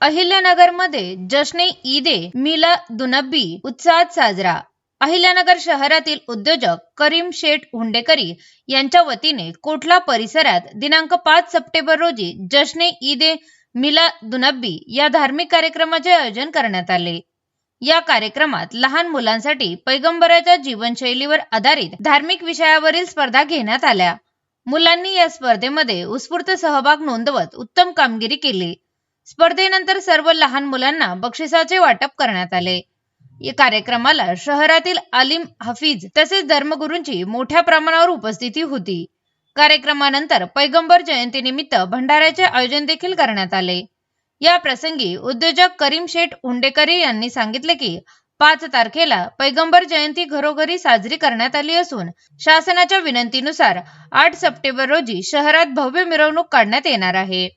अहिल्यानगरमध्ये जश्ने ईदे मिला दुनब्बी उत्साहात साजरा. अहिल्यानगर शहरातील उद्योजक करीम शेठ हुंडेकरी यांच्या वतीने कोटला परिसरात दिनांक पाच सप्टेंबर रोजी जश्ने ईदे मिला दुनब्बी या धार्मिक कार्यक्रमाचे आयोजन करण्यात आले. या कार्यक्रमात लहान मुलांसाठी पैगंबराच्या जीवनशैलीवर आधारित धार्मिक विषयावरील स्पर्धा घेण्यात आल्या. मुलांनी या स्पर्धेमध्ये उत्स्फूर्त सहभाग नोंदवत उत्तम कामगिरी केली. स्पर्धेनंतर सर्व लहान मुलांना बक्षिसाचे वाटप करण्यात आले. या कार्यक्रमाला शहरातील आलिम हफीज तसेच धर्मगुरूंची मोठ्या प्रमाणावर उपस्थिती होती. कार्यक्रमानंतर पैगंबर जयंतीनिमित्त भंडाऱ्याचे आयोजन देखील करण्यात आले. या प्रसंगी उद्योजक करीम शेठ हुंडेकरी यांनी सांगितले की पाच तारखेला पैगंबर जयंती घरोघरी साजरी करण्यात आली असून शासनाच्या विनंतीनुसार आठ सप्टेंबर रोजी शहरात भव्य मिरवणूक काढण्यात येणार आहे.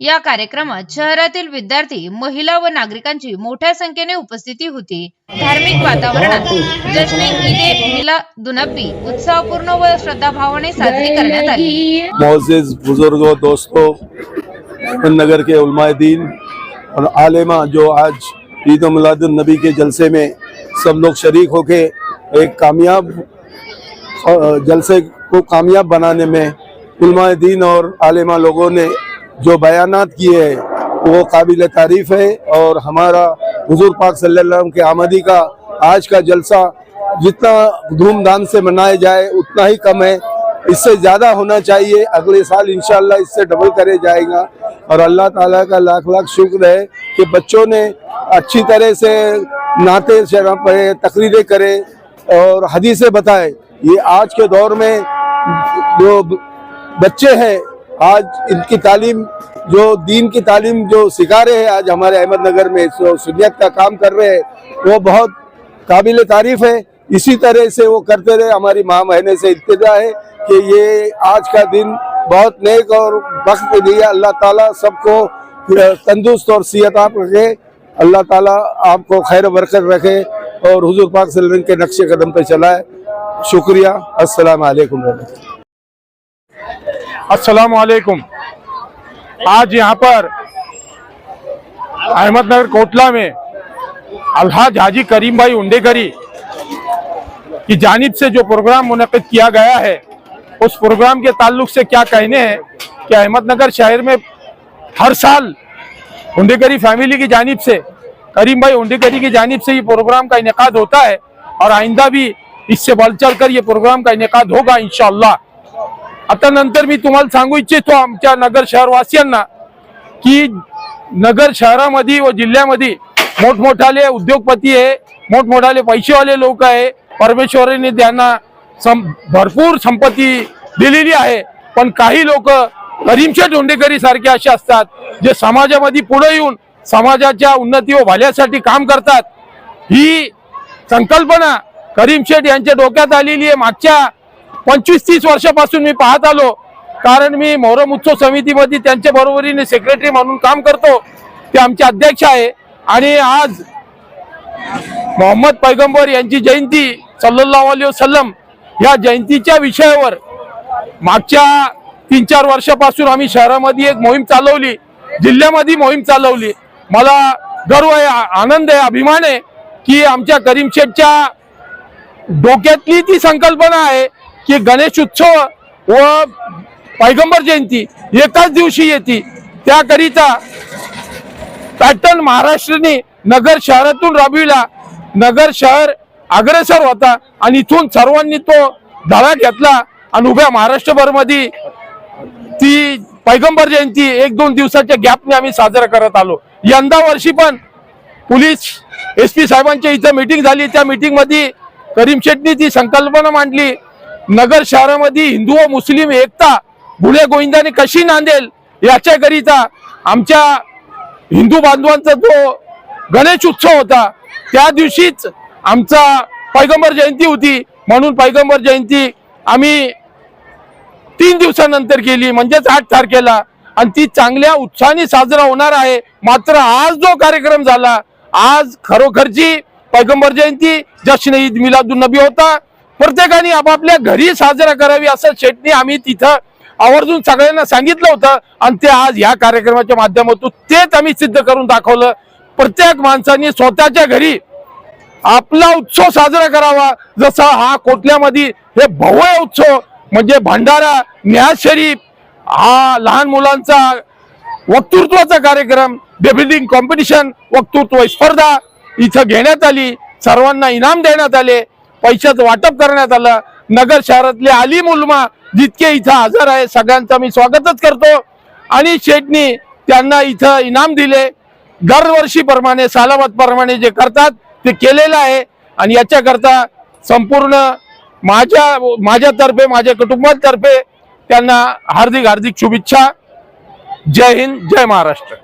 या कार्यक्रमात शहरातील विद्यार्थी महिला व नागरिकांची मोठ्या संख्येने उपस्थिती होती. धार्मिक वातावरणात जश्ने उत्साहपूर्ण व श्रद्धाभावाने साजरी करण्यात आली. मोजेज बुजुर्गों दोस्तों नगर के उलमाए दीन और जो आज ईद नबी के जलसे में सब लोग शरीक होके एक कामयाब जलसे को कामयाब बनाने में उलमा दीन और आलिमा लोगों ने जो बयानात किए हैं वो काबिल तारीफ है और हमारा हुजूर पाक सल्लल्लाहु अलैहि वसल्लम के आमदी का आज का जलसा जितना धूमधाम से मनाया जाए उतना ही कम है इससे ज़्यादा होना चाहिए अगले साल इंशाल्लाह इससे डबल करे जाएगा और अल्लाह ताला का लाख लाख शुक्र है कि बच्चों ने अच्छी तरह से नाते शरा पढ़े तकरीरें करे और हदीसें बताए ये आज के दौर में जो ब- बच्चे हैं आज इनकी तालीम जो दीन की तालीम जो सिखा रहे हैं आज हमारे अहमदनगर में जो सुनियत का काम कर रहे हैं वो बहुत काबिल तारीफ है इसी तरह से वो करते रहे हमारी माँ बहने से इल्तजा है कि ये आज का दिन बहुत नेक और वक्त दिया अल्लाह ताला सबको तंदुरुस्त और सियत आप रखे अल्लाह ताला आपको खैर बरकत रखे और हुजूर पाक सल्लल्लाहु अलैहि वसल्लम के नक्शे السلام علیکم۔ آج یہاں پر احمد نگر کوٹلا میں الحاج حاجی کریم بھائی انڈے گری کی جانب سے جو پروگرام منعقد کیا گیا ہے، اس پروگرام کے تعلق سے کیا کہنے ہیں کہ احمد نگر شہر میں ہر سال انڈے گری فیملی کی جانب سے، کریم بھائی انڈے گری کی جانب سے یہ پروگرام کا انعقاد ہوتا ہے اور آئندہ بھی اس سے بڑھ چڑھ کر یہ پروگرام کا انعقاد ہوگا انشاءاللہ۔ आता नंतर मी तुम्हाला सांगू इच्छितो आमच्या नगर शहरवासियांना की नगर शहरामध्ये व जिल्ह्यामध्ये मोठमोठाले उद्योगपती आहे मोठमोठाले पैसेवाले लोक आहे. परमेश्वराने त्यांना सं भरपूर संपत्ती दिलेली आहे. पण काही लोक करीमशेठ धोंडेकरी सारखे असे असतात जे समाजामध्ये पुढे येऊन समाजाच्या उन्नती व भल्यासाठी काम करतात. ही संकल्पना करीम शेठ यांच्या डोक्यात आलेली आहे. मागच्या पंचवीस तीस वर्षापासून मी पाहत आलो. कारण मी मोहरम उत्सव समितीमध्ये त्यांच्या बरोबरीने सेक्रेटरी म्हणून काम करतो. ते आमचे अध्यक्ष आहे. आणि आज मोहम्मद पैगंबर यांची जयंती सल्लल्लाहु अलैहि वसलम या जयंतीच्या विषयावर मागच्या तीन चार वर्षापासून आम्ही शहरामध्ये एक मोहीम चालवली. जिल्ह्यामध्ये मोहीम चालवली. मला गर्व आहे आनंद आहे अभिमान आहे की आमच्या करीमशेठच्या डोक्यातली ती संकल्पना आहे की गणेश उत्सव व पैगंबर जयंती एकाच दिवशी येते. त्याकरिता पॅटर्न महाराष्ट्राने नगर शहरातून राबविला. नगर शहर अग्रेसर होता आणि इथून सर्वांनी तो धडा घेतला आणि उभ्या महाराष्ट्रभरमध्ये ती पैगंबर जयंती एक दोन दिवसाच्या गॅपने आम्ही साजरा करत आलो. यंदा वर्षी पण पोलीस एस पी साहेबांच्या इथं मीटिंग झाली. त्या मीटिंगमध्ये करीम शेटनी ती संकल्पना मांडली. नगर शहरामध्ये हिंदू व मुस्लिम एकता गुन्हे गोविंदाने कशी नांदेल याच्याकरिता आमच्या हिंदू बांधवांचा जो गणेश उत्सव होता त्या दिवशीच आमचा पैगंबर जयंती होती. म्हणून पैगंबर जयंती आम्ही तीन दिवसानंतर केली म्हणजेच आठ तारखेला. आणि ती चांगल्या उत्साहाने साजरा होणार आहे. मात्र आज जो कार्यक्रम झाला आज खरोखरची पैगंबर जयंती जश्न ईद मिलादुन नबी होता प्रत्येकाने आपापल्या घरी साजरा करावी असं शेटणी आम्ही तिथं आवर्जून सगळ्यांना सांगितलं होतं. आणि ते आज या कार्यक्रमाच्या माध्यमातून तेच आम्ही सिद्ध करून दाखवलं. प्रत्येक माणसाने स्वतःच्या घरी आपला उत्सव साजरा करावा. जसा हा कोटल्यामध्ये हे भव्य उत्सव म्हणजे भंडारा न्याज शरीफ हा लहान मुलांचा वक्तृत्वाचा कार्यक्रम बेबिल्डिंग कॉम्पिटिशन वक्तृत्व स्पर्धा इथं घेण्यात आली. सर्वांना इनाम देण्यात आले. पैशाचं वाटप करण्यात आलं. नगर शहरातले आली मुलमा जितके इथं हजर आहे सगळ्यांचं मी स्वागतच करतो. आणि शेठनी त्यांना इथं इनाम दिले. दरवर्षीप्रमाणे सालाबाद प्रमाणे जे करतात ते केलेलं आहे. आणि याच्याकरता संपूर्ण माझ्या माझ्यातर्फे माझ्या कुटुंबातर्फे त्यांना हार्दिक हार्दिक शुभेच्छा. जय हिंद जय महाराष्ट्र.